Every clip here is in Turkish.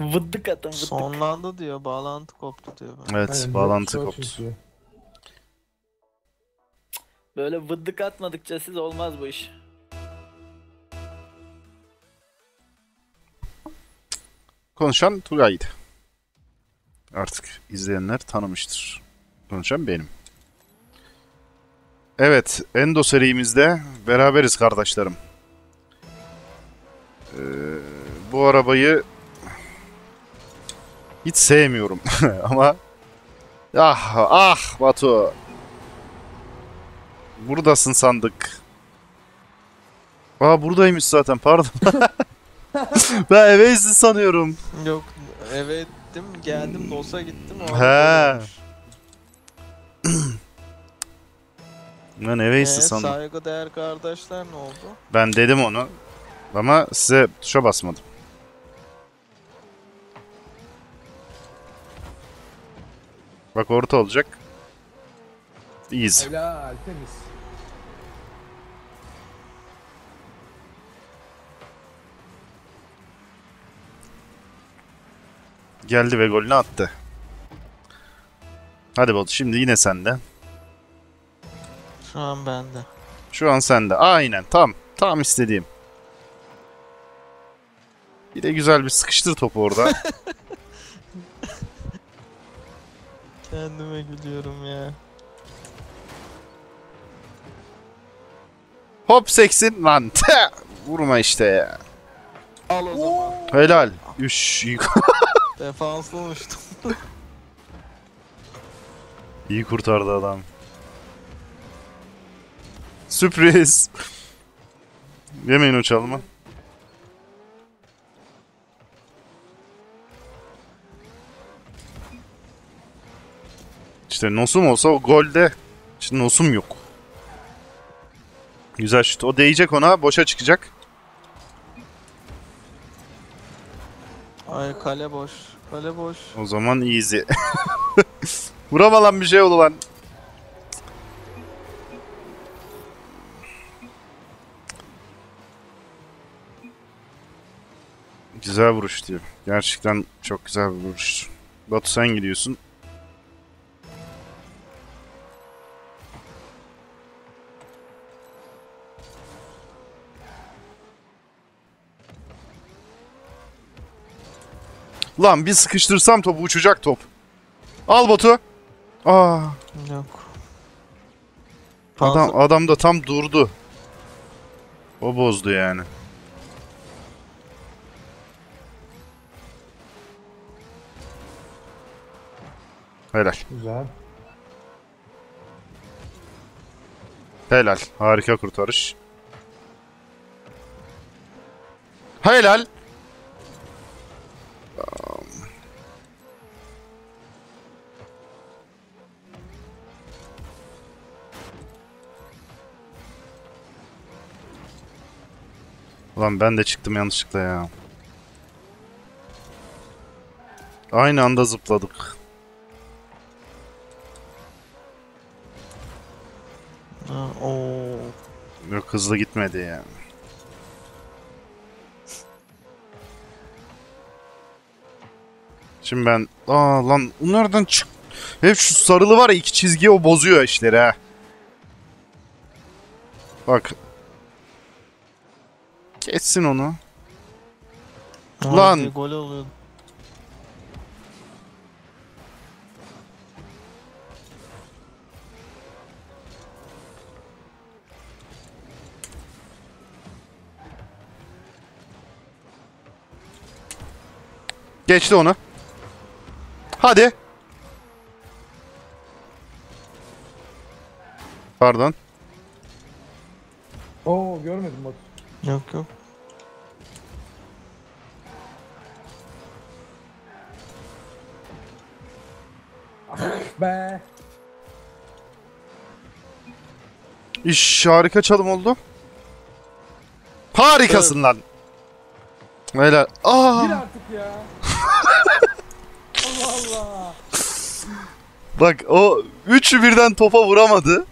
Vıddık atın vıddık. Sonlandı diyor. Bağlantı koptu diyor. Evet Aynen, bağlantı koptu. Böyle vıddık atmadıkça siz olmaz bu iş. Konuşan Tugay'dı. Artık izleyenler tanımıştır. Konuşan benim. Evet, Endo serimizde beraberiz kardeşlerim. Ee, bu arabayı hiç sevmiyorum ama ah ah Batu buradasın sandık. Aa buradaymış zaten pardon. ben eveysin sanıyorum. Yok eve gittim geldim dosa gittim. He. Ben eveysin Ee, sandım. saygıdeğer kardeşler ne oldu? Ben dedim onu. Ama size tuşa basmadım. Bak orta olacak. Easy. Helal temiz. Geldi ve golünü attı. Hadi Batu şimdi yine sende. Şu an bende. Şu an sende. Aynen tam. Tam istediğim. Bir de güzel bir sıkıştır topu orada. Kendime gülüyorum ya. Hop seksin lan. Vurma işte ya. Al o zaman. Helal. Üş. Defanslı uçtum. İyi kurtardı adam. Sürpriz. Yemeyin o İşte Nosum olsa o golde. Şimdi Nosum yok. Güzel şut. O değecek ona. Boşa çıkacak. Ay kale boş. Kale boş. O zaman easy. Vurama lan bir şey oldu lan. Güzel vuruş diyor. Gerçekten çok güzel bir vuruş. Batu sen gidiyorsun. Lan bir sıkıştırsam topu uçacak top. Al Batu. Aa, Yok. adam adam da tam durdu. O bozdu yani. Helal. Güzel. Helal. Harika kurtarış. Helal. Ulan ben de çıktım yanlışlıkla ya. Aynı anda zıpladık. Ha, oo. Yok hızlı gitmedi yani. Şimdi ben... Aa lan nereden çık... Hep şu sarılı var ya iki çizgi o bozuyor işleri ha. Bak. Kessin onu. Lan. Harbi Gol oluyor. Geçti onu. Hadi. Pardon. Oo görmedim bak. Yok yok. Be. İş harika çalım oldu. Harikasın lan. Helal. Aa. Gir artık ya. Allah Allah. Bak o üçü birden topa vuramadı.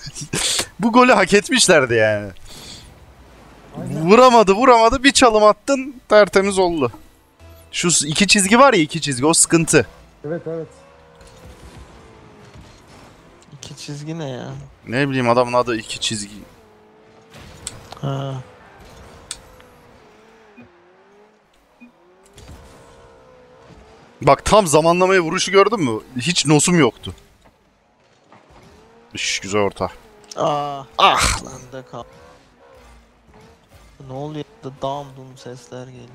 Bu golü hak etmişlerdi yani. Vuramadı vuramadı bir çalım attın tertemiz oldu. Şu iki çizgi var ya iki çizgi o sıkıntı. Evet evet. İki çizgi ne ya? Ne bileyim adamın adı iki çizgi. Ha. Bak tam zamanlamaya vuruşu gördün mü? Hiç nosum yoktu. Şş, güzel orta. Aa. Ah lan da kal. Ne oluyor? Da dam dum sesler geliyor.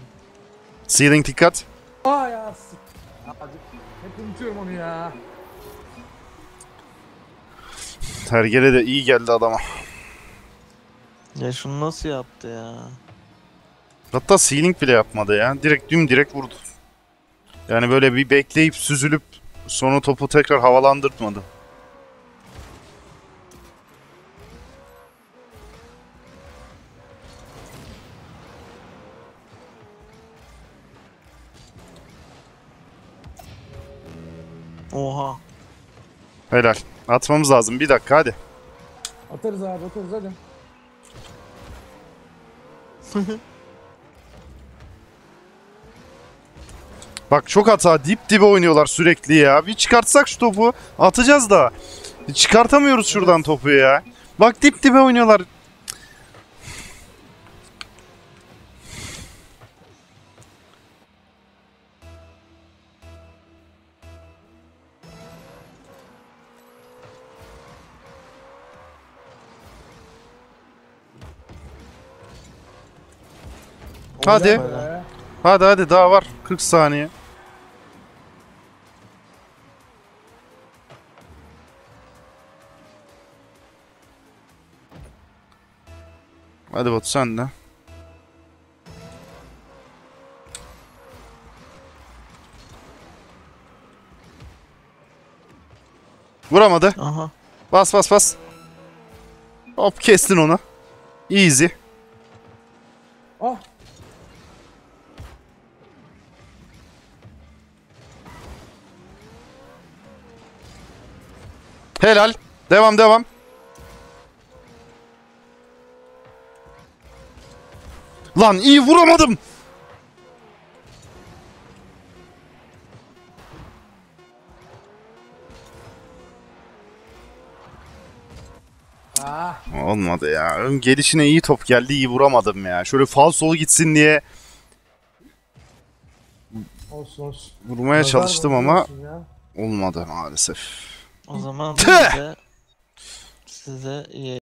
Ceiling dikkat. Aa ya. Hep unutuyorum onu ya. Tergele de iyi geldi adama. Ya şunu nasıl yaptı ya? Hatta ceiling bile yapmadı ya. Direkt düm direkt vurdu. Yani böyle bir bekleyip süzülüp sonra topu tekrar havalandırtmadı. Oha. Helal. Atmamız lazım. Bir dakika hadi. Atarız abi atarız hadi. Bak çok hata. Dip dibe oynuyorlar sürekli ya. Bir çıkartsak şu topu. Atacağız da. Çıkartamıyoruz şuradan topu ya. Bak dip dibe oynuyorlar. Hadi. Hadi hadi daha var. 40 saniye. Hadi Batu sen de. Vuramadı. Aha. Bas bas bas. Hop kestin onu. Easy. Ah. Helal. Devam devam. Lan iyi vuramadım. Ah. Olmadı ya. Ön gelişine iyi top geldi iyi vuramadım ya. Şöyle fal solu gitsin diye Olsun olsun. vurmaya Nazar çalıştım ama olmadı maalesef. O zaman Tüh! biz de size iyi